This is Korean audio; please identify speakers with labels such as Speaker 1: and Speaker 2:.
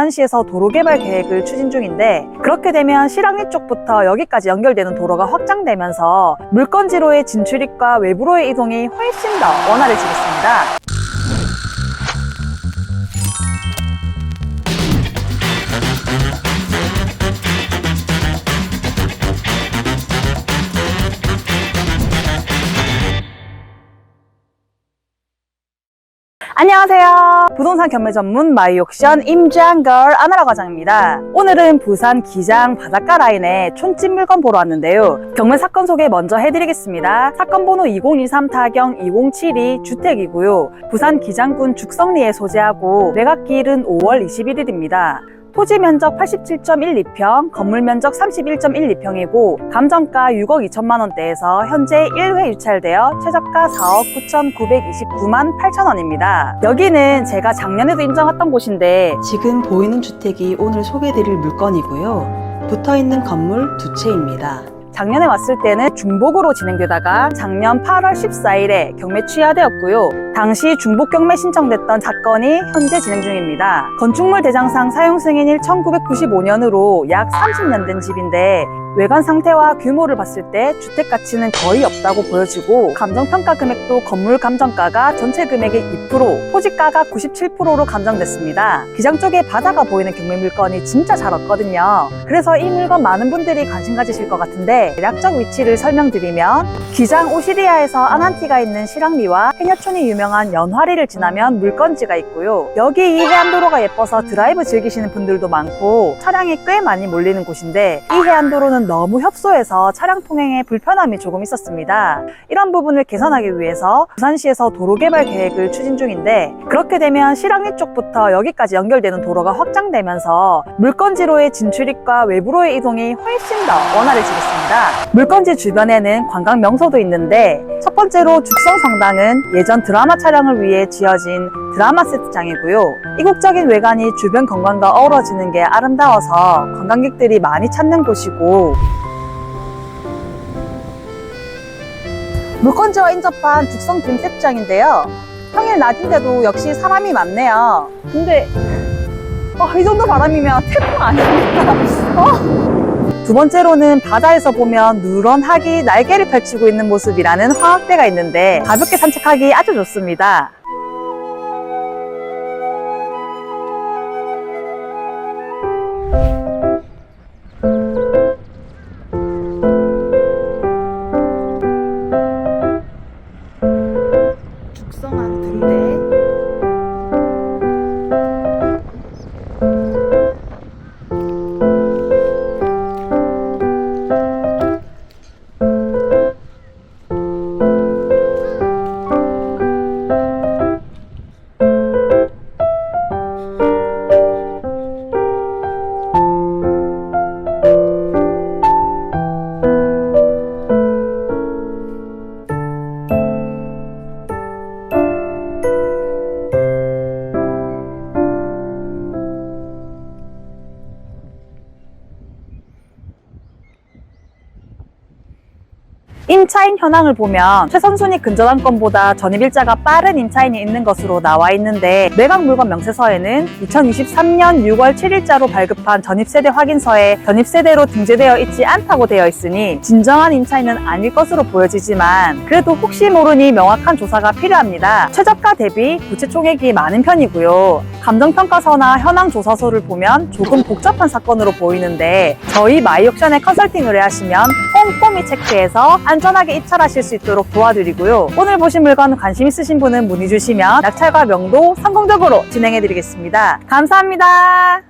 Speaker 1: 부산시에서 도로 개발 계획을 추진 중인데 그렇게 되면 실랑리 쪽부터 여기까지 연결되는 도로가 확장되면서 물건지로의 진출입과 외부로의 이동이 훨씬 더 원활해지겠습니다. 안녕하세요. 부동산 경매 전문 마이옥션 임장걸 아나라 과장입니다. 오늘은 부산 기장 바닷가 라인에 촌집 물건 보러 왔는데요. 경매 사건 소개 먼저 해드리겠습니다. 사건 번호 2023 타경 2072 주택이고요. 부산 기장군 죽성리에 소재하고 매각기일은 5월 21일입니다. 토지 면적 87.12평, 건물 면적 31.12평이고 감정가 6억 2천만 원대에서 현재 1회 유찰되어 최저가 4억 9,929만 8천 원입니다. 여기는 제가 작년에도 인정했던 곳인데
Speaker 2: 지금 보이는 주택이 오늘 소개드릴 물건이고요. 붙어 있는 건물 두 채입니다.
Speaker 1: 작년에 왔을 때는 중복으로 진행되다가 작년 8월 14일에 경매 취하되었고요. 당시 중복 경매 신청됐던 사건이 현재 진행 중입니다. 건축물 대장상 사용 승인일 1995년으로 약 30년 된 집인데 외관 상태와 규모를 봤을 때 주택 가치는 거의 없다고 보여지고 감정평가 금액도 건물 감정가가 전체 금액의 2%, 토지가가 97%로 감정됐습니다. 기장 쪽에 바다가 보이는 경매 물건이 진짜 잘 없거든요. 그래서 이 물건 많은 분들이 관심 가지실 것 같은데 대략적 위치를 설명드리면 기장 오시리아에서 아난티가 있는 실랑리와 해녀촌이 유명한 연화리를 지나면 물건지가 있고요. 여기 이 해안도로가 예뻐서 드라이브 즐기시는 분들도 많고 차량이 꽤 많이 몰리는 곳인데 이 해안도로는 너무 협소해서 차량 통행에 불편함이 조금 있었습니다. 이런 부분을 개선하기 위해서 부산시에서 도로 개발 계획을 추진 중인데 그렇게 되면 실랑리 쪽부터 여기까지 연결되는 도로가 확장되면서 물건지로의 진출입과 외부로의 이동이 훨씬 더 원활해지겠습니다. 물건지 주변에는 관광 명소도 있는데 첫 번째로 죽성 성당은 예전 드라마 촬영을 위해 지어진 드라마 세트장이고요. 이국적인 외관이 주변 건강과 어우러지는 게 아름다워서 관광객들이 많이 찾는 곳이고 물건지와 인접한 죽성 빔 세트장인데요. 평일 낮인데도 역시 사람이 많네요. 근데 어, 이 정도 바람이면 태풍 아닙니까? 어? 두 번째로는 바다에서 보면 누런 학이 날개를 펼치고 있는 모습이라는 화학대가 있는데 가볍게 산책하기 아주 좋습니다. 임차인 현황을 보면 최선순위 근저당 건보다 전입일자가 빠른 임차인이 있는 것으로 나와 있는데 매각 물건 명세서에는 2023년 6월 7일자로 발급한 전입세대 확인서에 전입세대로 등재되어 있지 않다고 되어 있으니 진정한 임차인은 아닐 것으로 보여지지만 그래도 혹시 모르니 명확한 조사가 필요합니다. 최저가 대비 부채 총액이 많은 편이고요. 감정평가서나 현황 조사서를 보면 조금 복잡한 사건으로 보이는데 저희 마이옥션에 컨설팅을 해 하시면 꼼꼼히 체크해서 안전하게 입찰하실 수 있도록 도와드리고요. 오늘 보신 물건 관심 있으신 분은 문의 주시면 낙찰과 명도 성공적으로 진행해 드리겠습니다. 감사합니다.